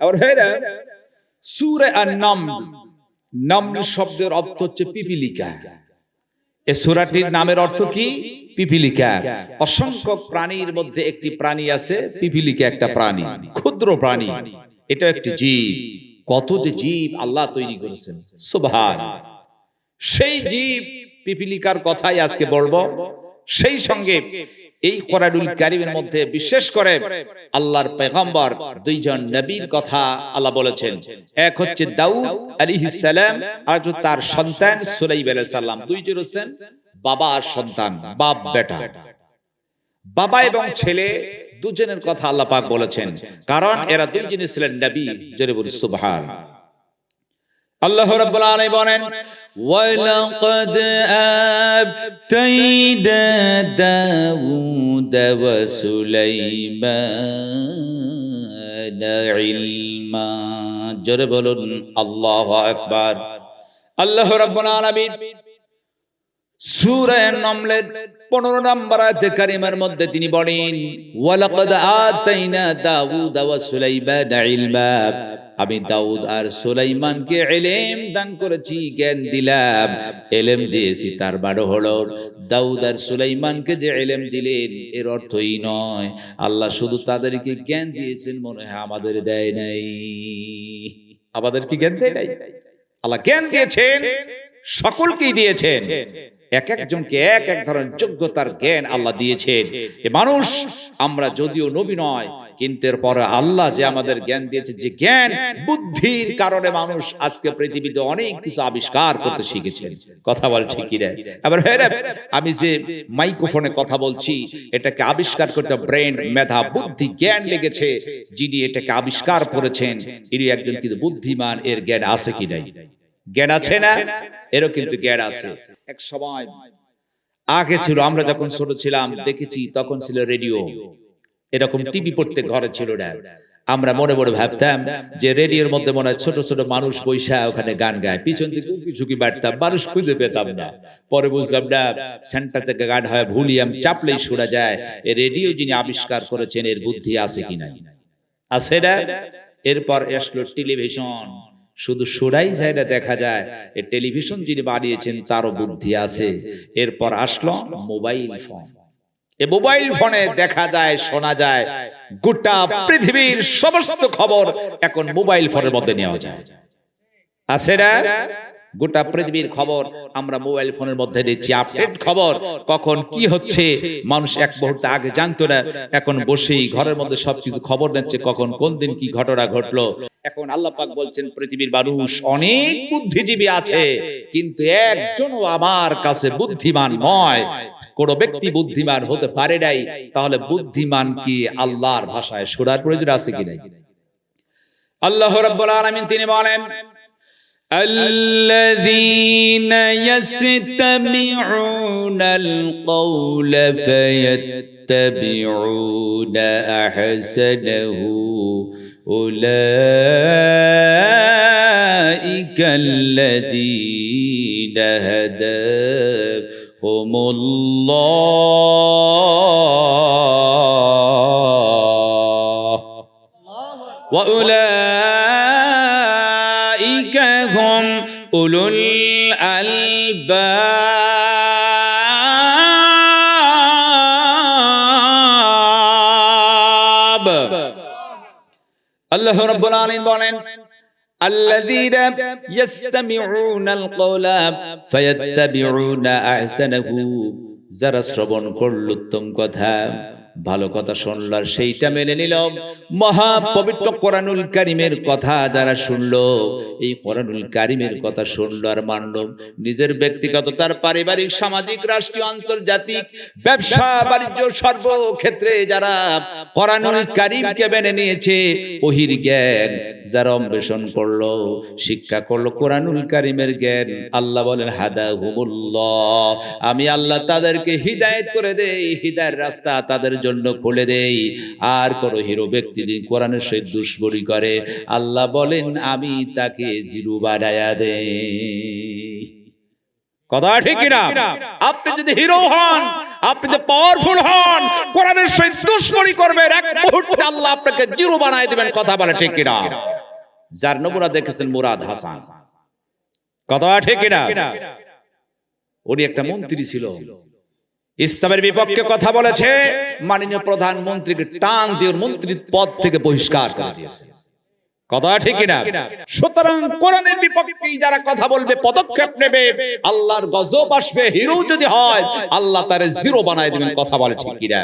আবার হেরা সুরে আর নাম। নাম। শব্দের অর্থ হচ্ছে পিপিলিকা। এ সুরাটির নামের অর্থ কি? পিপিলিকা। অসংখ্য প্রাণীর মধ্যে একটি প্রাণী আছে পিপিলিকা একটা প্রাণী। ক্ষুদ্র প্রাণী। এটা একটি জীব। কত যে জীব আল্লাহ তৈরি করেছেন। সুবহান। সেই জীব পিপিলিকার কথাই আজকে বলব। সেই সঙ্গে এই কোরআনুল কারিমের মধ্যে বিশেষ করে আল্লাহর পেগম্বর দুইজন নবীর কথা আল্লাহ বলেছেন। এক হচ্ছে দাউদ আলাইহিস সালাম, আর তার সন্তান সুলাইম আলাইহিস সালাম। দুইজন হচ্ছেন বাবা আর সন্তান, বাপ বেটা। বাবা এবং ছেলে দুজনের কথা আল্লাহ পাক বলেছেন। কারণ এরা দুইজনই ছিলেন নবী, জোরে বলি সুবহান। আল্লাহ রাব্বুল আলামিন বলেন ولقد آتينا داود وسليمان علما জোরে বলুন আল্লাহ আকবার আল্লাহ রাব্বুল আলামিন সূরা নমলের 15 নম্বর আয়াতে কারিমার মধ্যে তিনি বলেন ওয়ালাকাদ আতাইনা দাউদ ওয়া সুলাইমান ইলমা আমি দাউদ আর সুলাইমানকে এলেম দান করেছি, জ্ঞান দিলাম, এলেম দিয়েছি, তার বারো হলো। দাউদ আর সুলাইমানকে যে এলেম দিলেন, এর অর্থই নয়। আল্লাহ শুধু তাদেরকে জ্ঞান দিয়েছেন, মনে হয় আমাদের দেয় নাই। আমাদের কি জ্ঞান দেয় নাই? আল্লাহ জ্ঞান দিয়েছেন, সকলকেই দিয়েছেন। এক একজনকে এক এক ধরনের যোগ্যতার জ্ঞান আল্লাহ দিয়েছেন। এ মানুষ, আমরা যদিও নবী নয় কিন্তু এরপরে আল্লাহ যে আমাদের জ্ঞান দিয়েছে, যে জ্ঞান বুদ্ধির কারণে মানুষ আজকে পৃথিবীতে অনেক কিছু আবিষ্কার করতে শিখেছেন কথা বল ঠিকই রে? আবার হ্যাঁ আমি যে মাইক্রোফোনে কথা বলছি, এটাকে আবিষ্কার করতে ব্রেন, মেধা, বুদ্ধি, জ্ঞান লেগেছে, যিনি এটাকে আবিষ্কার করেছেন, ইনি একজন কিন্তু বুদ্ধিমান, এর জ্ঞান আছে কি নাই? জ্ঞান আছে না? এরও কিন্তু জ্ঞান আছে। এক সময় আগে ছিল, আমরা যখন ছোট ছিলাম, দেখেছি, তখন ছিল রেডিও। এরকম টিভি পড়তে ঘরে ছিল না। আমরা মনে মনে ভাবতাম যে রেডিওর মধ্যে মনে হয় ছোট ছোট মানুষ বৈশা ওখানে গান গায়। পিছন থেকে উকি ঝুঁকি বাড়তাম মানুষ খুঁজে পেতাম না। পরে বুঝলাম না সেন্টার থেকে গান হয় ভুলিয়াম চাপলেই শোনা যায়। এ রেডিও যিনি আবিষ্কার করেছেন এর বুদ্ধি আছে কিনা? আছে না? এরপর আসলো টেলিভিশন। শুধু সুরাই যায় না দেখা যায়। এই টেলিভিশন যিনি বানিয়েছেন তারও বুদ্ধি আছে। এরপর আসলো মোবাইল ফোন। এ মোবাইল ফোনে দেখা যায়, শোনা যায়। গোটা পৃথিবীর সমস্ত খবর এখন মোবাইল ফোনের মধ্যে নেওয়া যায়। আছে না? গোটা পৃথিবীর খবর আমরা মোবাইল ফোনের মধ্যে নিচ্ছি আপডেট খবর, কখন কি হচ্ছে, মানুষ এক মুহূর্তে আগে জানতো না। এখন বসেই ঘরের মধ্যে সবকিছু খবর নিচ্ছে, কখন কোন দিন কি ঘটনা ঘটলো। এখন আল্লাহ পাক বলছেন পৃথিবীর মানুষ অনেক বুদ্ধিজীবী আছে কিন্তু একজনও আমার কাছে বুদ্ধিমান নয় কোন ব্যক্তি বুদ্ধিমান হতে পারে নাই তাহলে বুদ্ধিমান কি আল্লাহর ভাষায় শোনার প্রয়োজন আছে কি নাই আল্লাহ রাব্বুল আলামিন তিনি বলেন الذين يستمعون القول فيتبعون احسنه أولئك الذين هداهم الله. وأولئك هم أولو الألباب. আল্লাহ রাব্বুল আলামিন বলেন الذين يستمعون القول فيتبعون احسنه যারা শ্রবণ করল উত্তম কথা ভালো কথা শুনল আর সেইটা মেনে নিল। মহা পবিত্র কোরআনুল কারিমের কথা যারা শুনলো, এই কোরআনুল কারিমের কথা শুনলো আর মানল, নিজের ব্যক্তিগত, তার পারিবারিক, সামাজিক, রাষ্ট্রীয়, আন্তর্জাতিক, ব্যবসা, বাণিজ্য, সর্বক্ষেত্রে যারা কোরআনুল কারিমকে মেনে নিয়েছে, ওহির জ্ঞান যারা অন্বেষণ করল, শিক্ষা করল কোরআনুল কারিমের জ্ঞান। আল্লাহ বলেন হাদা হুমুল্লাহ আমি আল্লাহ তাদেরকে হিদায়েত করে দেই, হিদায়ের রাস্তা তাদের জন্য খুলে দেই। আর কোন হিরো ব্যক্তি যদি কোরআনের সহিত দুশ্মনী করে, আল্লাহ বলেন, আমি তাকে জিরু বাড়ায়া দেই। কথা ঠিক কিনা? আপনি যদি হিরো হন, আপনি যদি পাওয়ারফুল হন, কোরআনের সহিত দুশ্মনী করবেন, এক মুহূর্তে আল্লাহ আপনাকে জিরো বানায় দিবেন, কথা বলে ঠিক কিনা? যার নমুনা দেখেছেন মুরাদ হাসান। কথা ঠিক কিনা? উনি একটা মন্ত্রী ছিল। ইসলামের বিপক্ষে কথা বলেছে। মাননীয় প্রধানমন্ত্রীকে টান দিয়ে মন্ত্রী পদ থেকে বহিষ্কার করে দিয়েছে। কথা ঠিক কিনা? সুতরাং কোরআনের বিপক্ষে যারা কথা বলবে, পদক্ষেপ নেবে। আল্লাহর গজব আসবে, হিরো যদি হয়, আল্লাহ তারে জিরো বানায় দিবেন, কথা বলে ঠিক কিনা?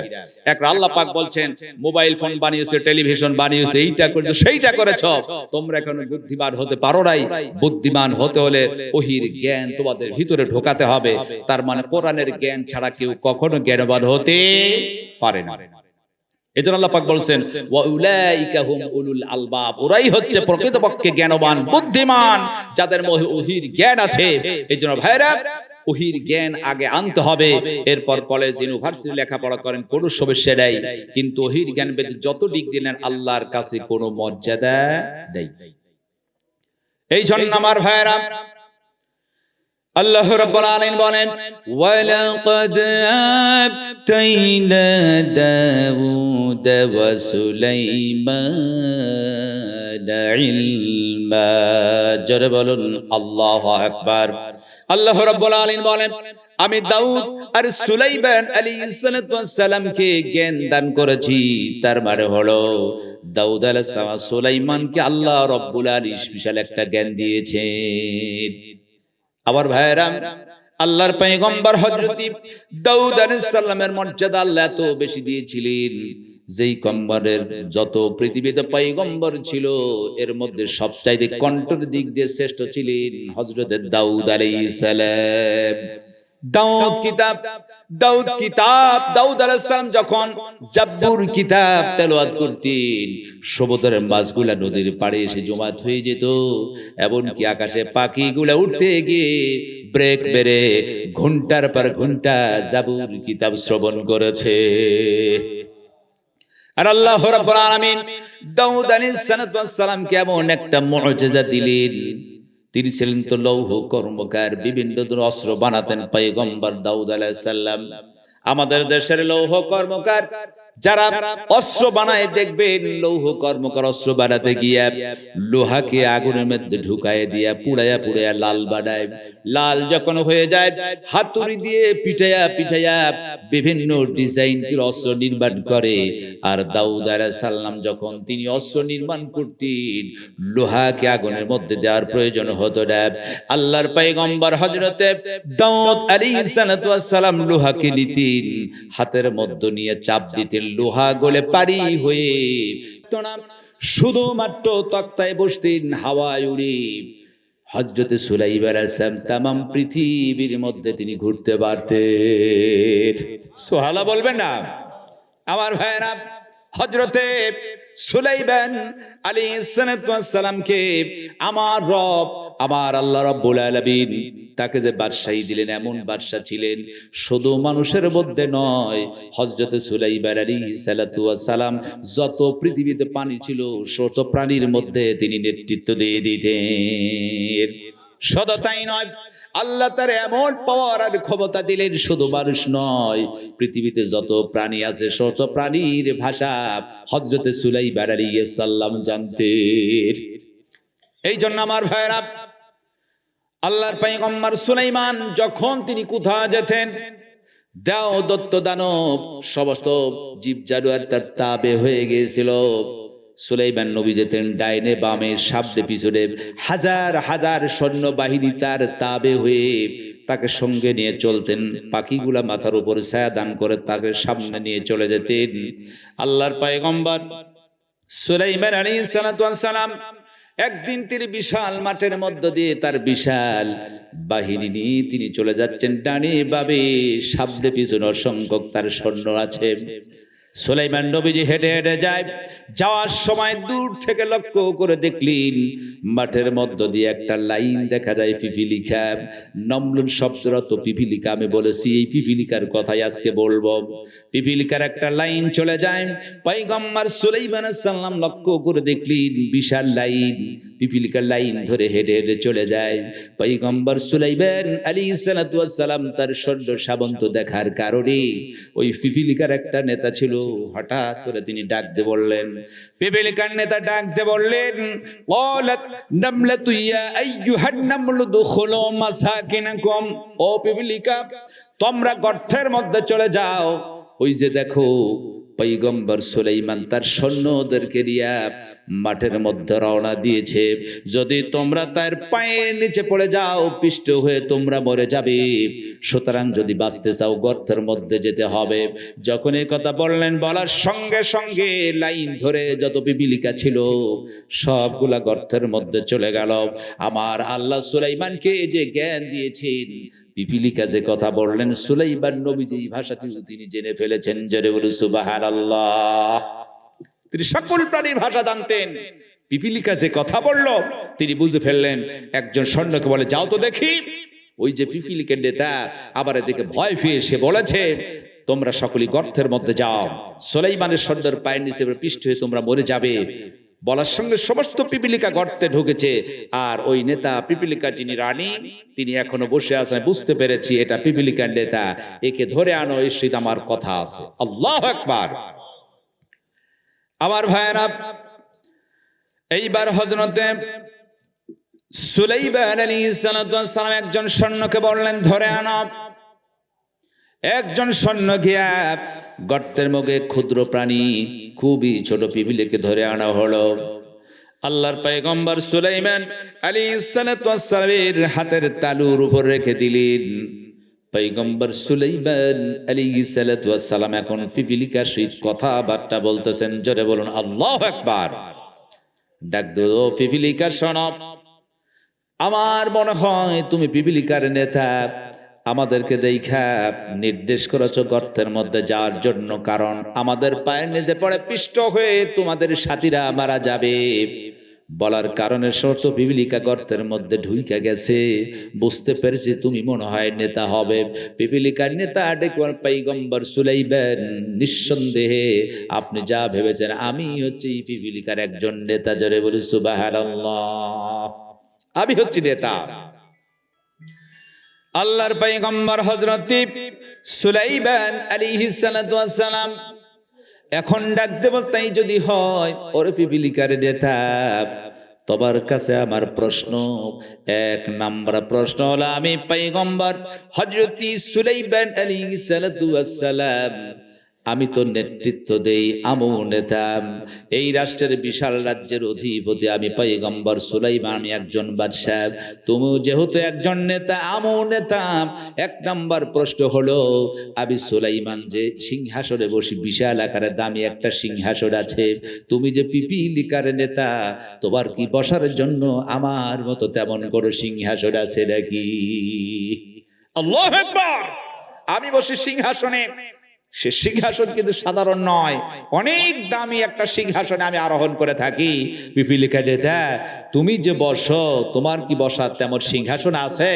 এক আল্লাহ পাক বলছেন, মোবাইল ফোন বানিয়েছে, টেলিভিশন বানিয়েছে, এইটা করেছ, সেইটা করেছ। তোমরা এখন বুদ্ধিমান হতে পারো নাই। বুদ্ধিমান হতে হলে ওহির জ্ঞান তোমাদের ভিতরে ঢোকাতে হবে। তার মানে কোরআনের জ্ঞান ছাড়া কেউ কখনো জ্ঞানবান হতে পারে না। এজন্য আল্লাহ পাক বলছেন উলুল আলবাব। ওরাই হচ্ছে প্রকৃতপক্ষে জ্ঞানবান, বুদ্ধিমান, যাদের মধ্যে ওহির জ্ঞান আছে। এজন্য ভাইরা ওহির জ্ঞান আগে আনতে হবে। এরপর কলেজ ইউনিভার্সিটি লেখাপড়া করেন, কোনো সমস্যা নেই। কিন্তু ওহির জ্ঞান বেদ যত ডিগ্রি নেন, আল্লাহর কাছে কোনো মর্যাদা নেই। এই জন্য আমার ভাইরা আল্লাহ রাব্বুল বলেন, ওয়ালাকাদ আতাইনা দাউদ ওয়া সুলাইমান ইলমা। জোরে বলুন, আল্লাহু আকবার। আল্লাহ রাব্বুল আলামিন বলেন, আমি দাউদ আর সুলাইমান আলাইহিস সালামকে জ্ঞান দান করেছি। তার মানে হলো, দাউদ আলাইহিস সালাম সুলাইমানকে আল্লাহ রাব্বুল আলামিন স্পেশাল একটা জ্ঞান দিয়েছেন। আবার ভাইরা আল্লাহর পয়গম্বর হযরত দাউদ আলাইহিস সালামের মর্যাদা আল্লাহ এত বেশি দিয়েছিলেন। যেই কম্বরের যত পৃথিবীতে পয়গম্বর ছিল, এর মধ্যে সবচাইতে কণ্ঠের দিক দিয়ে শ্রেষ্ঠ ছিলেন হযরত দাউদ আলাইহিস সালাম। দাউদ কিতাব দাউদ কিতাব, দাউদ আলাইহিস সালাম যখন জাব্বুর কিতাব তেলাওয়াত করতেন, সমুদ্রের মাছগুলা নদীর পাড়ে এসে জমাত হয়ে যেত। এমনকি আকাশে পাখিগুলা উঠতে গিয়ে ব্রেক বেড়ে ঘণ্টার পর ঘণ্টা জাবুর কিতাব শ্রবণ করেছে। আর আল্লাহ রাব্বুল আলামিন দাউদ আলাইহিস সালামকে এমন একটা মুজিজা দিলেন। তিনি ছিলেন তো লৌহ কর্মকার, বিভিন্ন অস্ত্র বানাতেন পয়গম্বর দাউদ আলাইহিস সালাম। আমাদের দেশের লৌহ কর্মকার যারা অস্ত্র বানায় দেখবেন, লৌহ কর্মকার অস্ত্র বানাতে গিয়া লোহাকে আগুনের মধ্যে ঢুকায় দিয়া পুড়াইয়া পুড়াইয়া লাল বানায়। লাল যখন হয়ে যায়, হাতুড়ি দিয়ে পিঠাইয়া পিঠাইয়া বিভিন্ন ডিজাইন অস্ত্র নির্মাণ করে। আর দাউদ সালাম যখন তিনি অস্ত্র নির্মাণ করতেন, লোহাকে আগুনের মধ্যে দেওয়ার প্রয়োজন হতো না। আল্লাহর পয়গম্বর হযরতে দাউদ ওয়াস সালাম লোহাকে নিতেন, হাতের মধ্যে নিয়ে চাপ দিতেন লোহা গলে পারি হয়ে শুধুমাত্র তক্তায় বসতেন হাওয়ায় উড়ে। হজরতে সুলাইবার আসাম তামাম পৃথিবীর মধ্যে তিনি ঘুরতে পারতেন। সোহালা বলবেন না। আমার ভাইরা হজরতে সুলাইবান আলী সালামকে আমার রব, আমার আল্লাহ রব্বুল আলামিন তাকে যে বাদশাহী দিলেন, এমন বাদশাহ ছিলেন শুধু মানুষের মধ্যে নয়। হজরতে সুলাইবার আলী সালাম যত পৃথিবীতে পানি ছিল, শত প্রাণীর মধ্যে তিনি নেতৃত্ব দিয়ে দিতেন। শুধু তাই নয়, আল্লাহ তার এমন পাওয়ার আর ক্ষমতা দিলেন, শুধু মানুষ নয়। পৃথিবীতে যত প্রাণী আছে, শত প্রাণীর ভাষা হজরতে সুলাই বাড়ারি সাল্লাম জানতেন। এই জন্য আমার ভাইরা আল্লাহর পাইগম্বর সুলাইমান যখন তিনি কোথাও যেতেন দেও দত্ত দানব সমস্ত জীব জানুয়ার তার তাবে হয়ে গিয়েছিল। সুলাইমান নবী যেতেন ডাইনে বামে, সামনে পিছনে হাজার হাজার সৈন্য বাহিনী তার তাবে হয়ে তাকে সঙ্গে নিয়ে চলতেন। পাখিগুলা মাথার উপরে ছায়া দান করে তাকে সামনে নিয়ে চলে যেতেন। আল্লাহর পায়গম্বর সুলাইমান ওয়াস সালাম একদিন তিনি বিশাল মাঠের মধ্য দিয়ে তার বিশাল বাহিনী নিয়ে তিনি চলে যাচ্ছেন। ডানে বাবে সামনে পিছনে অসংখ্যক তার সৈন্য আছে। সুলাইমান নবীজি হেঁটে হেঁটে যায়। যাওয়ার সময় দূর থেকে লক্ষ্য করে দেখলেন, মাঠের মধ্য দিয়ে একটা লাইন দেখা যায় পিপিলিকা। নমলুন শব্দরত পিপিলিকা, আমি বলেছি এই পিপিলিকার কথাই আজকে বলব। পিপিলিকার একটা লাইন চলে যায়। পয়গম্বর সুলাইমান সাল্লাম লক্ষ্য করে দেখলেন, বিশাল লাইন। পিপিলিকার লাইন ধরে হেঁটে হেঁটে চলে যায়। পাইগম্বর সুলাইবেন আলী সালাম তার সৈন্য সাবন্ত দেখার কারণে ওই পিপিলিকার একটা নেতা ছিল। হঠাৎ করে তিনি ডাকতে বললেন, পিপিলিকার নেতা ডাকতে বললেন, কলাত নামলা তুইয়া আইয়ুহান নামলু দুখুলু মাসাকিনাকুম। ও পিপিলিকা, তোমরা গর্তের মধ্যে চলে যাও। ওই যে দেখো পৈগম্বর সুলাইমান তার সৈন্যদেরকে নিয়ে মাঠের মধ্যে রওনা দিয়েছে। যদি তোমরা তার পায়ের নিচে পড়ে যাও, পিষ্ট হয়ে তোমরা মরে যাবে। সুতরাং যদি বাঁচতে চাও, গর্তের মধ্যে যেতে হবে। যখন এই কথা বললেন, বলার সঙ্গে সঙ্গে লাইন ধরে যত পিপিলিকা ছিল, সবগুলা গর্তের মধ্যে চলে গেল। আমার আল্লাহ সুলাইমানকে যে জ্ঞান দিয়েছেন পিপিলিকা যে কথা বললেন, সুলাইমান নবী যে এই ভাষাটি তিনি জেনে ফেলেছেন জেনে বলু সুবাহার আল্লাহ তিনি সকল প্রাণীর ভাষা জানতেন। পিপিলিকা যে কথা বলল, তিনি বুঝে ফেললেন, একজন সৈন্যকে বলে, যাও তো দেখি। ওই যে পিপিলিকের নেতা আবার এদিকে ভয় পেয়ে সে বলেছে, তোমরা সকলেই গর্তের মধ্যে যাও। সোলাইমানের সন্ধ্যের পায়ের নিচে পৃষ্ঠ হয়ে তোমরা মরে যাবে। বলার সঙ্গে সমস্ত পিপিলিকা গর্তে ঢুকেছে। আর ওই নেতা, পিপিলিকা যিনি রানী, তিনি এখনও বসে আছেন। বুঝতে পেরেছি এটা পিপিলিকার নেতা। একে ধরে আনো শীত আমার কথা আছে। আল্লাহ একবার আমার ভাইয়েরা, এইবার হজরতে সালাম একজন সৈন্যকে বললেন, ধরে আনো। একজন সৈন্য গিয়া গর্তের মুখে ক্ষুদ্র প্রাণী খুবই ছোট পিপিলিকে ধরে আনা হলো। আল্লাহর পায়গম্বর সুলাইমান আলী সালামের হাতের তালুর উপর রেখে দিলেন। পৈগম্বর সুলাইমান আলী সালাম এখন পিপিলিকার সহিত কথাবার্তা বলতেছেন, জোরে বলুন, আল্লাহ একবার ডাক দো পিপিলিকার সনব আমার মনে হয় তুমি পিপিলিকার নেতা। আমাদেরকে দেখা নির্দেশ করেছ গর্তের মধ্যে যাওয়ার জন্য, কারণ আমাদের পায়ের নিচে পড়ে পিষ্ট হয়ে তোমাদের সাথীরা মারা যাবে। বলার কারণে শর্ত পিপিলিকা গর্তের মধ্যে ঢুইকা গেছে। বুঝতে পেরেছি তুমি মনে হয় নেতা হবে। পিপিলিকার নেতা ডেকুয়ার পাইগম্বর সুলাইবেন নিঃসন্দেহে আপনি যা ভেবেছেন, আমি হচ্ছে এই পিপিলিকার একজন নেতা। জোরে বলি সুবাহ আমি হচ্ছি নেতা। আল্লাহর পাইগম্বর হজরত সুলাইবান আলী সালাম এখন ডাক দেব তাই যদি হয়, ওর পিপিলিকার নেতা তোমার কাছে আমার প্রশ্ন, এক নম্বর প্রশ্ন হলো, আমি পাইগম্বর হজরতি সুলাইবান আলী সালাম আমি তো নেতৃত্ব দেই আমু নেতা। এই রাষ্ট্রের বিশাল রাজ্যের অধিপতি আমি পৈগম্বর সুলাইমান একজন বাদশাহ। তুমি যেহেতু একজন নেতা আমু নেতা। এক নম্বর প্রশ্ন হলো, আমি সুলাইমান যে সিংহাসনে বসি, বিশাল আকারে দামি একটা সিংহাসন আছে। তুমি যে পিপিলিকার নেতা, তোমার কি বসার জন্য আমার মতো তেমন কোনো সিংহাসন আছে নাকি? আল্লাহ আমি বসি সিংহাসনে। সে সিংহাসন কিন্তু সাধারণ নয়। অনেক দামি একটা সিংহাসনে আমি আরোহণ করে থাকি। পিপিলিকা নেতা তুমি যে বস, তোমার কি বসার তেমন সিংহাসন আছে?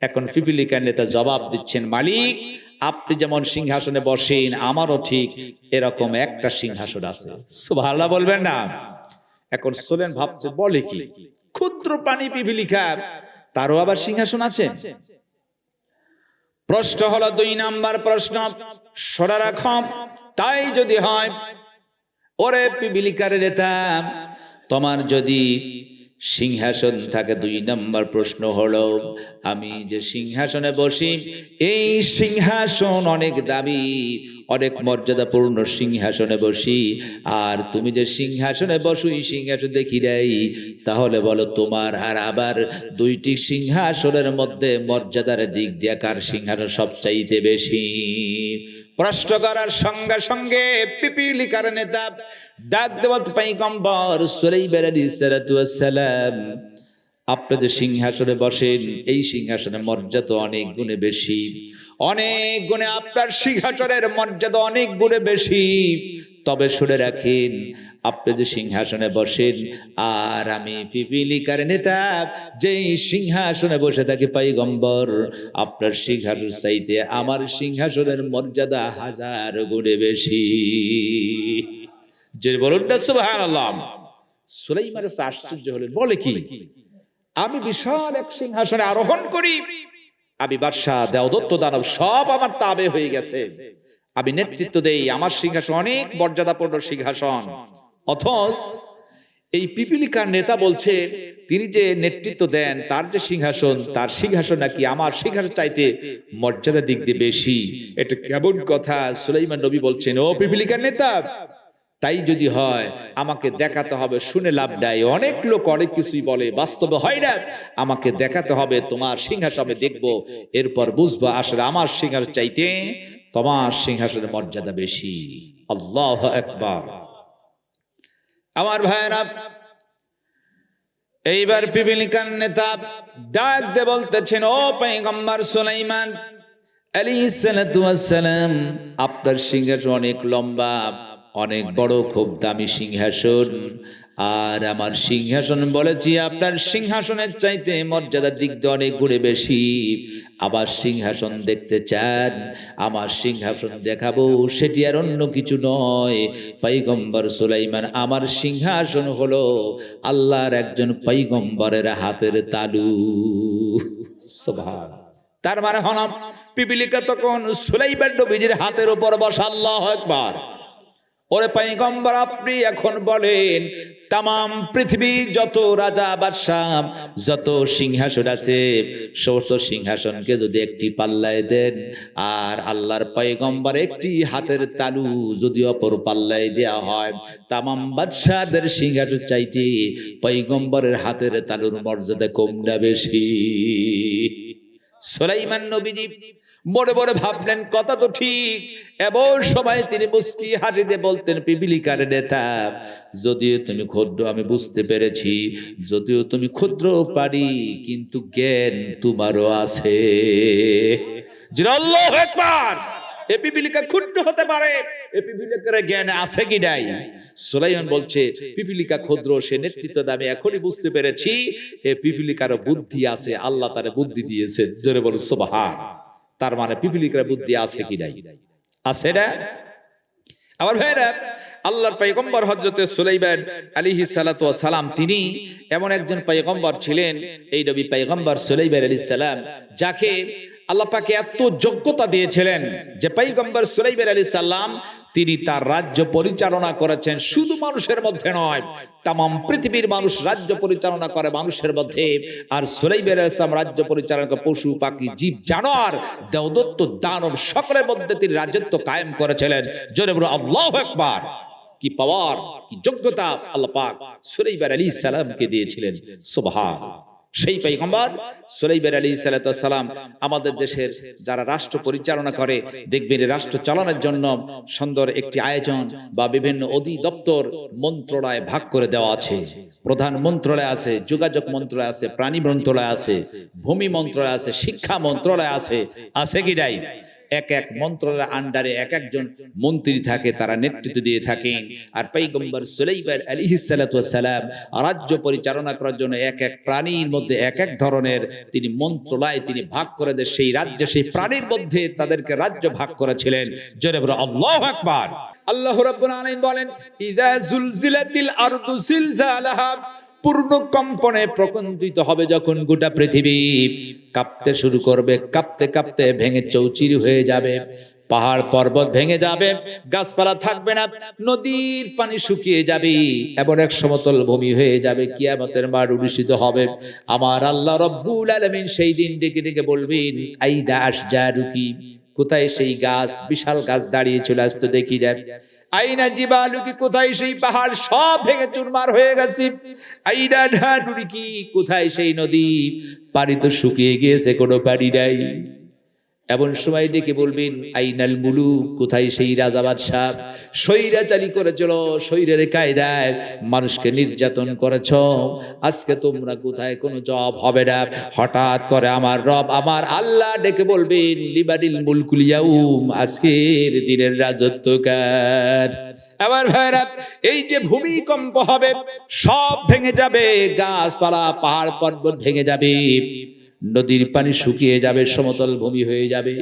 এখন পিপিলিকা নেতা জবাব দিচ্ছেন, মালিক, আপনি যেমন সিংহাসনে বসেন, আমারও ঠিক এরকম একটা সিংহাসন আছে। ভালো বলবেন না। এখন সোলেন ভাবছে, বলে কি? ক্ষুদ্র প্রাণী পিপিলিকা তারও আবার সিংহাসন আছে? প্রশ্ন হলো দুই নাম্বার প্রশ্ন। সরা রাখ। তাই যদি হয়, ওরে পিবিলিকারে নেতা, তোমার যদি সিংহাসন থাকে, দুই নম্বর প্রশ্ন হলো, আমি যে সিংহাসনে বসি, এই সিংহাসন অনেক দামি অনেক মর্যাদাপূর্ণ সিংহাসনে বসি। আর তুমি যে সিংহাসনে বসো এই সিংহাসন দেখি দেয় তাহলে বলো তোমার আর আবার দুইটি সিংহাসনের মধ্যে মর্যাদার দিক দিয়ে কার সিংহাসন সবচাইতে বেশি? প্রশ্ন করার সঙ্গে সঙ্গে পিপিলিকার নেতা ডাক সুলাইমান আলাইহিস সালাতু ওয়াস সালাম আপনি যে সিংহাসনে বসেন, এই সিংহাসনে মর্যাদা অনেক গুণে বেশি। অনেক গুণে আপনার সিংহাসনের মর্যাদা অনেক গুণে বেশি। তবে শুনে রাখেন, আপনি যে সিংহাসনে বসেন, আর আমি পিপিলিকার নেতা, যেই সিংহাসনে বসে থাকি পাইগম্বর আপনার সিংহাসন চাইতে আমার সিংহাসনের মর্যাদা হাজার গুণে বেশি। যে বলুন না, সুবহানাল্লাহ। সুলাইমান এসে আশ্চর্য হলেন, বলে কি, আমি বিশাল এক সিংহাসনে আরোহণ করি আমি বাদশাহ দেওদত্ত দানব সব আমার তাবে হয়ে গেছে। আমি নেতৃত্ব দেই আমার সিংহাসন, অনেক মর্যাদাপূর্ণ সিংহাসন। অথচ এই পিপিলিকার নেতা বলছে, তিনি যে নেতৃত্ব দেন, তার যে সিংহাসন, তার সিংহাসন নাকি আমার সিংহাসন চাইতে মর্যাদা দিক দিয়ে বেশি। এটা কেমন কথা? সুলাইমান নবী বলছেন, ও পিপিলিকার নেতা তাই যদি হয়, আমাকে দেখাতে হবে, শুনে লাভ নাই। অনেক লোক অনেক কিছুই বলে, বাস্তবে হয় না। আমাকে দেখাতে হবে, তোমার সিংহাসন দেখব। এরপর বুঝব, আসলে আমার সিংহাসন চাইতে তোমার সিংহাসনের মর্যাদা বেশি। আল্লাহ একবার আমার ভাইয়েরা, এইবার পিপিলিকার নেতা ডাক দে বলতেছেন, ও পৈগম্বর সুলাইমান আলী সালাম, আপনার সিংহাসন অনেক লম্বা। অনেক বড় খুব দামি সিংহাসন। আর আমার সিংহাসন বলেছি, আপনার সিংহাসনের চাইতে মর্যাদার দিক দিয়ে অনেক গুণে বেশি। আবার সিংহাসন দেখতে চান, আমার সিংহাসন দেখাবো, সেটি আর অন্য কিছু নয়। পাইগম্বর সুলাইমান, আমার সিংহাসন হলো আল্লাহর একজন পাইগম্বরের হাতের তালু। সুবহান তার মানে হল, পিপিলিকা তখন সুলাইমান নবীজির হাতের উপর বসা, আল্লাহ একবার ওরে পাইগম্বর আপনি এখন বলেন তাম পৃথিবীর যত রাজা বাদশাহ, যত সিংহাসন আছে, সমস্ত সিংহাসনকে যদি একটি পাল্লায় দেন, আর আল্লাহর পয়গম্বর একটি হাতের তালু যদি অপর পাল্লায় দেয়া হয়, তামাম বাদশাহদের সিংহাসন চাইতে পয়গম্বরের হাতের তালুর মর্যাদা কমটা বেশি। সুলাইমান নবীজি বড় বড় ভাবলেন, কথা তো ঠিক। এমন সময় তিনি মুস্কি হাসিতে বলতেন, পিপিলিকার নেতা, যদিও তুমি ক্ষুদ্র, আমি বুঝতে পেরেছি, যদিও তুমি ক্ষুদ্র পারি, কিন্তু জ্ঞান তোমারও আছে। আল্লাহু আকবার! এ পিপিলিকা ক্ষুদ্র হতে পারে। এ পিপিলিকার জ্ঞান আছে কি নাই? সুলাইমান বলছে, পিপিলিকা ক্ষুদ্র, সে নেতৃত্ব দামে এখনই বুঝতে পেরেছি। এ পিপিলিকার বুদ্ধি আছে, আল্লাহ তার বুদ্ধি দিয়েছে জোরে বল সুবহান। তার মানে পিপিলিকরা বুদ্ধি আছে কি নাই? আছে না? আমার ভাইরা, আল্লাহর পয়গম্বর হজরতে সুলাইমান আলিহি সালাম তিনি এমন একজন পয়গম্বর ছিলেন, এই নবী পয়গম্বর সুলাইমান আলি সালাম, যাকে আল্লাহ পাকে এত যোগ্যতা দিয়েছিলেন যে পাইগম্বর সুলাইমান আলী সাল্লাম তিনি তার রাজ্য পরিচালনা করেছেন। শুধু মানুষের মধ্যে নয় তাম পৃথিবীর মানুষ রাজ্য পরিচালনা করে মানুষের মধ্যে। আর সুলাইমান ইসলাম রাজ্য পরিচালনা করে পশু, পাখি, জীব, জানোয়ার, দেওদত্ত, দানব সকলের মধ্যে তিনি রাজত্ব কায়েম করেছিলেন। জোরে বলো আল্লাহ একবার কি পাওয়ার, কি যোগ্যতা আল্লাহ পাক আলী সালামকে দিয়েছিলেন। সুবহান। সেই পেগম্বর সুলাইবের আলী সালাম আমাদের দেশের যারা রাষ্ট্র পরিচালনা করে, দেখবেন রাষ্ট্র চালানোর জন্য সুন্দর একটি আয়োজন বা বিভিন্ন অধিদপ্তর মন্ত্রণালয় ভাগ করে দেওয়া আছে। প্রধান মন্ত্রণালয় আছে, যোগাযোগ মন্ত্রণালয় আছে, প্রাণী মন্ত্রণালয় আছে, ভূমি মন্ত্রণালয় আছে, শিক্ষা মন্ত্রণালয় আছে। আছে কি নাই? এক এক মন্ত্রণালয়ের আন্ডারে এক একজন মন্ত্রী থাকে, তারা নেতৃত্ব দিয়ে থাকেন। আর পৈগম্বর সুলাইমান আলিহিসালাম রাজ্য পরিচালনা করার জন্য এক এক প্রাণীর মধ্যে এক এক ধরনের তিনি মন্ত্রণালয় তিনি ভাগ করে দেন সেই রাজ্যে সেই প্রাণীর মধ্যে তাদেরকে রাজ্য ভাগ করেছিলেন। জোরে বলো, আল্লাহ আকবার। আল্লাহ রাব্বুল আলামিন বলেন, ইদা জুলজিলাতিল আরদু জিলজালাহা পূর্ণ কম্পনে প্রকম্পিত হবে যখন গোটা পৃথিবী কাঁপতে শুরু করবে, কাঁপতে কাঁপতে ভেঙে চৌচির হয়ে যাবে, পাহাড় পর্বত ভেঙে যাবে, গাছপালা থাকবে না, নদীর পানি শুকিয়ে যাবে, এমন এক সমতল ভূমি হয়ে যাবে, কিয়ামতের মাঠ অনুষ্ঠিত হবে। আমার আল্লাহ রব্বুল আলামিন সেই দিন ডেকে ডেকে বলবেন, আইদা আসজারুকি কোথায় সেই গাছ? বিশাল গাছ দাঁড়িয়ে চলে আসতো দেখি রে আইনা জিবালুকি কোথায়? সেই পাহাড় সব ভেঙে চুরমার হয়ে গেছে। আইনা ঢানুরি কি? কোথায় সেই নদী? পাড়ি তো শুকিয়ে গিয়েছে, কোনো পানি নাই। এমন সময় ডেকে বলবেন, আইনাল মুলু কোথায় সেই রাজা বাদশাহ? স্বৈরাচারী করেছিল, স্বৈরের কায়দায় মানুষকে নির্যাতন করেছ। আজকে তোমরা কোথায়? কোনো জব হবে না। হঠাৎ করে আমার রব, আমার আল্লাহ ডেকে বলবেন লিবাদিল মুলকুলিয়াউম আজকের দিনের রাজত্বকার আবার ভাইরা, এই যে ভূমিকম্প হবে, সব ভেঙে যাবে, গাছপালা, পাহাড় পর্বত ভেঙে যাবে। নদীর পানি শুকিয়ে যাবে, সমতল ভূমি হয়ে যাবে।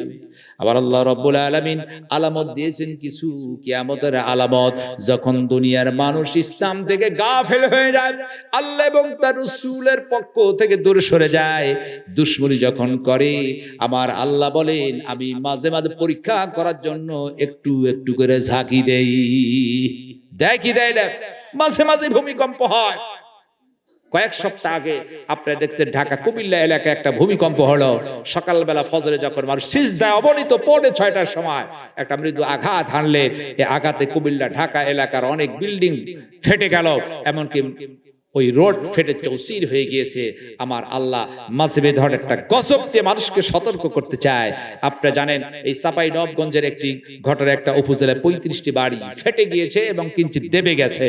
আবার আল্লাহ রব্বুল আলামিন আলামত দিয়েছেন কিছু কিয়ামতের আলামত, যখন দুনিয়ার মানুষ ইসলাম থেকে গাফেল হয়ে যায়, আল্লাহ এবং তার রসুলের পক্ষ থেকে দূরে সরে যায়। দুশ্মনী যখন করে, আমার আল্লাহ বলেন, আমি মাঝে মাঝে পরীক্ষা করার জন্য একটু একটু করে ঝাঁকি দেই। দেয় কি দেয় না? মাঝে মাঝে ভূমিকম্প হয়। কয়েক সপ্তাহ আগে আপনারা দেখছেন ঢাকা কুমিল্লা এলাকায় একটা ভূমিকম্প হলো। সকালবেলা ফজরে যখন মানুষ সিজদায় অবনীত পড়ে ছয়টার সময় একটা মৃদু আঘাত হানলে। এই আঘাতে কুমিল্লা ঢাকা এলাকার অনেক বিল্ডিং ফেটে গেল। এমনকি ওই রোড ফেটে চৌচির হয়ে গিয়েছে। আমার আল্লাহ মাঝে ধর একটা গজব দিয়ে মানুষকে সতর্ক করতে চায়। আপনারা জানেন, এই সাপাই নবগঞ্জের একটি ঘটনা একটা উপজেলায় পঁয়ত্রিশটি বাড়ি ফেটে গিয়েছে এবং কিঞ্চিত দেবে গেছে।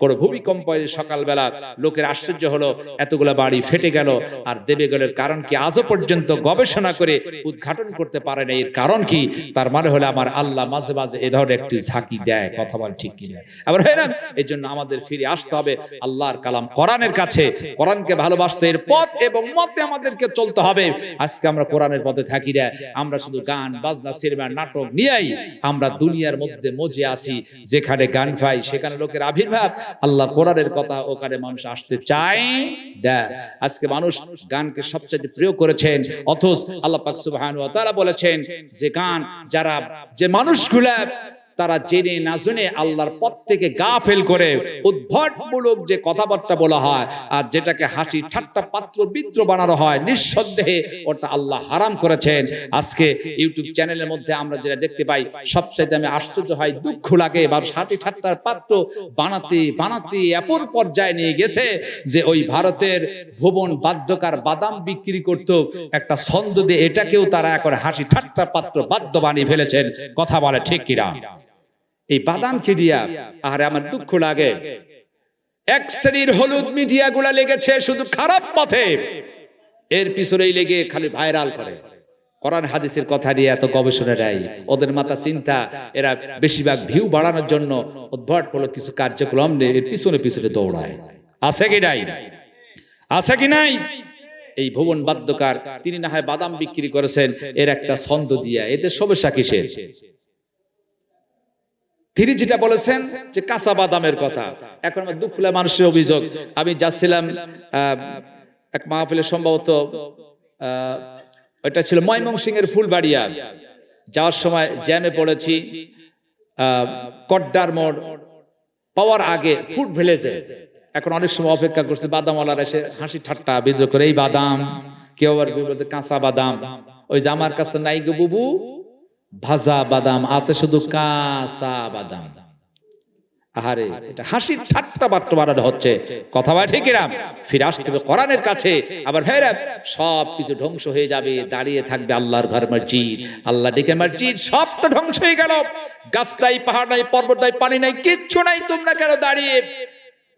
কোনো ভূমিকম্প সকালবেলা লোকের আশ্চর্য হলো, এতগুলো বাড়ি ফেটে গেল আর দেবে গেলের কারণ কি আজও পর্যন্ত গবেষণা করে উদ্ঘাটন করতে পারে না এর কারণ কি? তার মানে হলো আমার আল্লাহ মাঝে মাঝে এ ধরনের একটি ঝাঁকি দেয়। কথা বল ঠিক কিনা? আবার হয় না এই জন্য আমাদের ফিরে আসতে হবে। আল্লাহর কালাম কোরআনের কাছে, কোরআনকে ভালোবাসতে এর পথ এবং মতে আমাদেরকে চলতে হবে। আজকে আমরা কোরআনের পথে থাকি না আমরা শুধু গান, বাজনা, সিনেমা, নাটক নিয়েই আমরা দুনিয়ার মধ্যে মজে আসি যেখানে গান পাই, সেখানে লোকের আবির্ভাব। আল্লাহ কোরআনের কথা ওখানে মানুষ আসতে চায় না। আজকে মানুষ গানকে সবচেয়ে প্রিয় করেছেন। অথচ আল্লাহ পাক সুবহানাহু ওয়া তাআলা বলেছেন, যে গান যারা, যে মানুষগুলা তারা জেনে না জেনে আল্লাহর পথ থেকে গা ফেল করে উদ্ভটমূলক যে কথাবার্তা বলা হয় আর যেটাকে হাসি ঠাট্টা পাত্র বিদ্র বানানো হয়, নিঃসন্দেহে ওটা আল্লাহ হারাম করেছেন। আজকে ইউটিউব চ্যানেলের মধ্যে আমরা যেটা দেখতে পাই, সবচাইতে আমি আশ্চর্য হয়, দুঃখ লাগে বা হাসি ঠাট্টার পাত্র বানাতে বানাতে এপর পর্যায়ে নিয়ে গেছে যে ওই ভারতের ভুবন বাদ্যকার বাদাম বিক্রি করত, একটা ছন্দ দিয়ে এটাকেও তারা এখন হাসি ঠাট্টা পাত্র বাদ্য বানিয়ে ফেলেছেন। কথা বলে ঠিক কিনা? এই বাদাম খিডিয়া আরে আমার দুঃখ লাগে। এক শ্রেণির হলুদ মিডিয়া গুলা লেগেছে শুধু খারাপ পথে। এর পিছনেই লেগে খালি ভাইরাল করে। কোরআন হাদিসের কথা নিয়ে এত গবেষণা দেয় ওদের মাথা চিন্তা, এরা বেশিরভাগ ভিউ বাড়ানোর জন্য উদ্ভট বলো কিছু কার্যক্রম নিয়ে এর পিছনে পিছনে দৌড়ায়। আছে কি নাই? আছে কি নাই? এই ভুবন বাদ্যকার, তিনি না হয় বাদাম বিক্রি করেছেন, এর একটা ছন্দ দিয়া। এতে সমস্যা কিসের? তিনি যেটা বলেছেন যে কাঁচা বাদামের কথা। এখন আমার দুঃখ মানুষের অভিযোগ। আমি যাচ্ছিলাম এক মাহফিলে সম্ভবত ওটা ছিল ময়মনসিং এর ফুলবাড়িয়া। যাওয়ার সময় জ্যামে পড়েছি কড্ডার মোড়। পাওয়ার আগে ফুড ভিলেজে। এখন অনেক সময় অপেক্ষা করছে, বাদামওয়ালারা এসে হাসি ঠাট্টা বিদ্রোহ করে, এই বাদাম, কেউ আবার কাঁচা বাদাম। ওই যে আমার কাছে, নাই গো বুবু ভাজা বাদাম আছে শুধু কাঁচা বাদাম। আহারে, এটা হাসির ঠাট্টা বাট্টা বানানো হচ্ছে। কথা বলে ঠিক কিনা? ফিরে আসতে হবে কোরআনের কাছে। আবার ভেরা সব কিছু ধ্বংস হয়ে যাবে, দাঁড়িয়ে থাকবে আল্লাহর ঘর মসজিদ। আল্লাহ ডেকে মসজিদ, সব তো ধ্বংস হয়ে গেল। গাছ নাই পাহাড় নাই পর্বত নাই পানি নাই, কিচ্ছু নাই, তোমরা কেন দাঁড়িয়ে?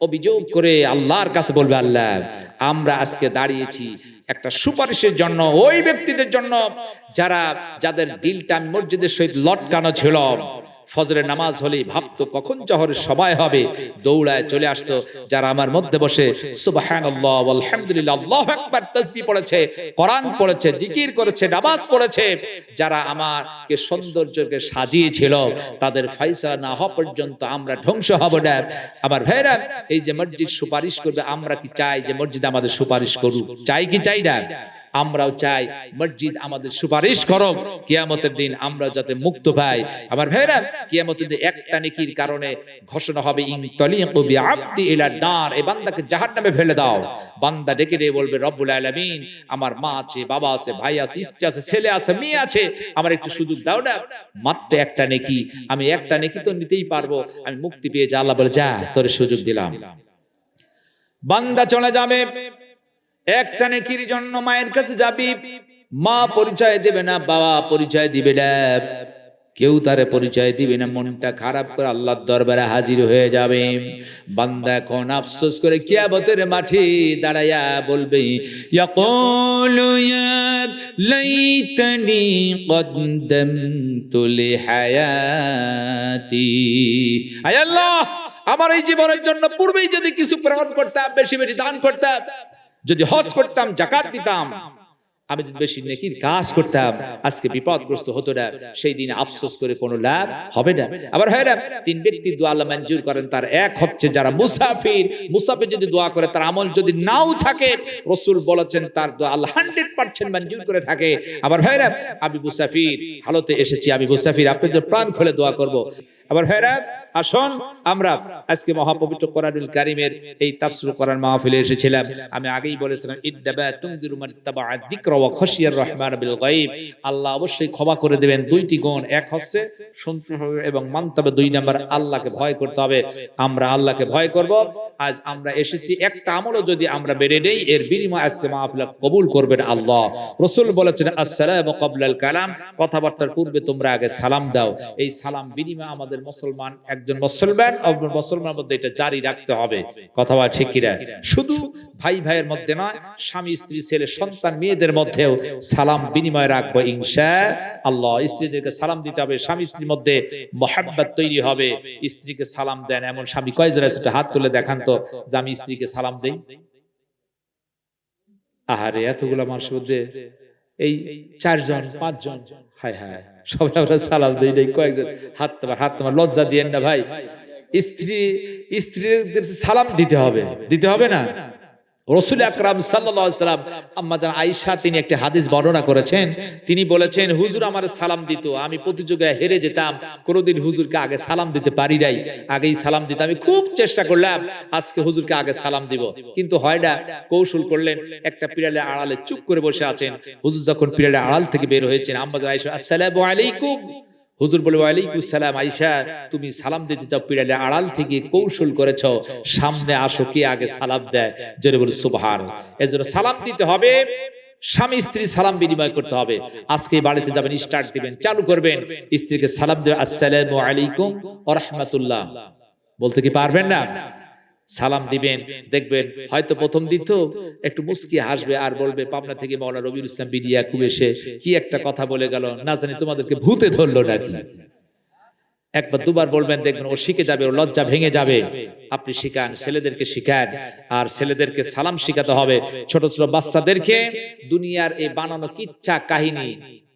অভিযোগ করে আল্লাহর কাছে বলবে, আল্লাহ, আমরা আজকে দাঁড়িয়েছি একটা সুপারিশের জন্য, ওই ব্যক্তিদের জন্য যারা, যাদের দিলটা মসজিদের সহিত লটকানো ছিল। ফজরের নামাজ হলে ভাবতো কখন জহরের সবাই হবে। দৌড়ায় চলে আসতো, যারা আমার মধ্যে বসে, সুবহানাল্লাহ আল্লাহু আকবার তাসবিহ পড়েছে, কোরআন পড়েছে, জিকির করেছে, নামাজ পড়েছে। যারা আমাকে সৌন্দর্যকে সাজিয়েছিল, তাদের ফাইসলা না হওয়া পর্যন্ত আমরা ধ্বংস হব না আমার ভাইরা এই যে মসজিদ সুপারিশ করবে, আমরা কি চাই যে মসজিদ আমাদের সুপারিশ করুক? চাই কি চাই না আমরাও চাই মসজিদ আমাদের সুপারিশ করো কিয়ামতের দিন আমরা যাতে মুক্ত পাই। আমার ভাইরা কিয়ামতের দিন একটা নেকির কারণে ঘোষণা হবে, ইন তলিকু বিআবদি ইলা নার। এই বান্দাকে জাহান্নামে ফেলে দাও। বান্দা ডেকে ডেকে বলবে, রব্বুল আলামিন, আমার মা আছে, বাবা আছে, ভাই আছে, স্ত্রী আছে, ছেলে আছে, মেয়ে আছে। আমার একটু সুযোগ দাও না। মাত্র একটা নেকি। আমি একটা নেকি তো নিতেই পারব। আমি মুক্তি পেয়ে যা, আল্লাহ বলে, যা, তোর সুযোগ দিলাম। বান্দা চলে যাবে। একটা নেকির জন্য মায়ের কাছে যাবি? মা পরিচয় দেবে না, বাবা পরিচয় দিবে না। কেউ তারে পরিচয় দিবে না, মনটা খারাপ করে আল্লাহর দরবারে হাজির হয়ে যাবে। বান্দা এখন আফসোস করে কিয়ামতের মাঠে দাঁড়ায়া বলবে, ইয়াকুলু ইয়া লাইতানি কদ্দামতু লিহায়াতি। আয় আল্লাহ, আমার এই জীবনের জন্য পূর্বেই যদি কিছু প্রেরণ করতাম, বেশি বেশি দান করতাম। যদি হজ করতাম জাকাত দিতাম। আমি যদি বেশি নেকির কাজ করতাম, আজকে বিপদগ্রস্ত হতো না, সেই দিন আফসোস করে কোনো লাভ হবে না। আবার হয় না, তিন ব্যক্তি দোয়া আল্লাহ মঞ্জুর করেন, তার এক হচ্ছে যারা মুসাফির মুসাফির যদি দোয়া করে, তার আমল যদি নাও থাকে, রসুল বলেছেন তার দোয়া আল্লাহ হান্ড্রেড পার্সেন্ট মঞ্জুর করে থাকে। আবার ভাইরা আমি মুসাফির, হালতে এসেছি, আমি মুসাফির আপনি যে প্রাণ খুলে দোয়া করব। আবার ভাইরা আসুন, আমরা আজকে মহাপবিত্র কোরআনুল কারিমের এই তাফসির কোরআন মাহফিলে এসেছিলাম। আমি আগেই বলেছিলাম ইদ্দাবা তুমদিরু মান তাবা যিকরা ওয়া খাশিয়ার রহমান বিল গায়ব। আল্লাহ অবশ্যই ক্ষমা করে দেবেন। দুইটি গুণ, এক হচ্ছে শুনতে হবে এবং মানতে হবে দুই আল্লাহকে ভয় করতে হবে। আমরা আল্লাহকে ভয় করব। আজ আমরা এসেছি একটা আমলও যদি আমরা বেড়ে নেই, এর বিনিময়ে আজকে কবুল করবেন আল্লাহ। রসুল বলেছেন, আসসালামু ক্বাবলাল কালাম। কথাবার্তার পূর্বে তোমরা আগে সালাম দাও। এই সালাম বিনিময়ে আমাদের মুসলমান, একজন মুসলমান মুসলমানের মধ্যে এটা জারি রাখতে হবে। কথা ঠিক কিনা? শুধু ভাই ভাইয়ের মধ্যে নয় স্বামী, স্ত্রী, ছেলে, সন্তান, মেয়েদের মধ্যেও সালাম বিনিময় রাখব ইনশা আল্লাহ। স্ত্রীদেরকে সালাম দিতে হবে, স্বামী, স্ত্রীর মধ্যে মহাব্বত তৈরি হবে। স্ত্রীকে সালাম দেন, এমন স্বামী কয়জন আছে হাত তুলে দেখান তো, যে আমি স্ত্রীকে সালাম দেই। আহারে, এতগুলো মানুষের মধ্যে এই চারজন, পাঁচজন, হায় হায়, সবাই আমরা সালাম দিই নাই, কয়েকজন, হাত তোমার হাত তোমার, লজ্জা দিয়েন না ভাই। স্ত্রী, স্ত্রীদের সালাম দিতে হবে দিতে হবে না? রসুল আকরাম সাল্লাম জান আয়েশা, তিনি একটি হাদিস বর্ণনা করেছেন। তিনি বলেছেন, হুজুর আমার সালাম দিত, আমি প্রতিযোগিতায় হেরে যেতাম, কোনোদিন হুজুরকে আগে সালাম দিতে পারি নাই। আগেই সালাম দিতে, আমি খুব চেষ্টা করলাম, আজকে হুজুরকে আগে সালাম দিব। কিন্তু হয় না, কৌশল করলেন, একটা পিরালে আড়ালে চুপ করে বসে আছেন। হুজুর যখন পিরালে আড়াল থেকে বের হয়েছেন জান আয়েশা আসসালামু আলাইকুম। হুজুর বলে সালাম আইসা তুমি সালাম দিতে চাও, পিড়ালে আড়াল থেকে কৌশল করেছ, সামনে আসো, কে আগে সালাম দেয়? জোরে বলে সুবহান এজন্য সালাম দিতে হবে, স্বামী স্ত্রী সালাম বিনিময় করতে হবে। আজকে বাড়িতে যাবেন, স্টার্ট দিবেন, চালু করবেন, স্ত্রীকে সালাম দেবেন, আসসালামু আলাইকুম ওয়া রাহমাতুল্লাহ। বলতে কি পারবেন না? সালাম দিবেন, দেখবেন হয়তো প্রথম দিত একটু মুস্কি হাসবে আর বলবে, পাবনা থেকে মাওলানা রবিউল ইসলাম বিরিয়া খুব এসে কি একটা কথা বলে গেল, না জানি তোমাদেরকে ভূতে ধরলো নাকি। একবার দুবার বলবেন, দেখবেন ও শিখে যাবে ও লজ্জা ভেঙে যাবে। আপনি শিখান, ছেলেদেরকে শিখান, আর ছেলেদেরকে সালাম শিখাতে হবে। ছোট ছোট বাচ্চাদেরকে দুনিয়ার এই বানানো কিচ্ছা কাহিনী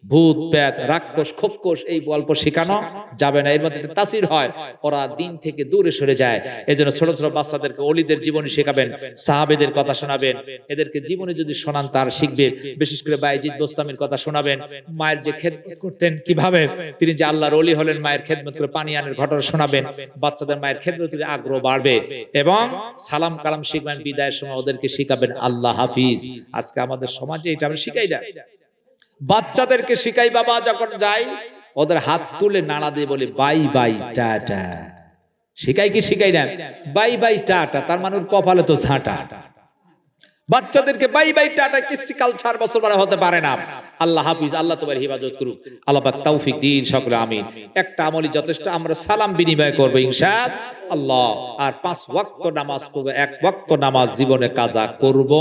ভূত, প্যাত, রাক্ষস খোপকোষ এই গল্প শেখানো যাবে না। এর মধ্যে একটা তাসির হয়, ওরা দিন থেকে দূরে সরে যায়। এজন্য ছোট ছোট বাচ্চাদেরকে অলিদের জীবনী শেখাবেন, সাহাবেদের কথা শোনাবেন। এদেরকে জীবনে যদি শোনান, তার শিখবে। বিশেষ করে বাইজিদ বোস্তামির কথা শোনাবেন। মায়ের যে খেদমত করতেন কীভাবে? তিনি যে আল্লাহর অলি হলেন, মায়ের খেদমত করে পানি আনের ঘটনা শোনাবেন। বাচ্চাদের মায়ের খেদমতের আগ্রহ বাড়বে। এবং সালাম কালাম শিখবেন, বিদায়ের সময় ওদেরকে শিখাবেন, আল্লাহ হাফিজ। আজকে আমাদের সমাজে এটা আমরা শিখাই না। বাচ্চাদেরকে শিখাই বাবা যখন যাই ওদের হাত তুলে নাড়া দিয়ে বলে, বাই বাই, টাটা। শিখাই কি শিখাই না? Bye bye, tata. তার মানে কপালে তো ঝাঁটা। বাচ্চাদেরকে বাই বাই, টাটা কিস্তি কাল চার বছর পরে হতে পারে না। আল্লাহ হাফিজ, আল্লাহ তোমার হিফাজত করুক। আল্লাহ তৌফিক দিন সকলে, আমিন। একটা আমলি যথেষ্ট, আমরা সালাম বিনিময় করব ইনশা আল্লাহ, আর পাঁচ ওয়াক্ত নামাজ পড়ব, এক ওয়াক্ত নামাজ জীবনে কাজা করব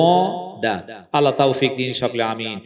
না। আল্লাহ তৌফিক দিন সকলে, আমিন।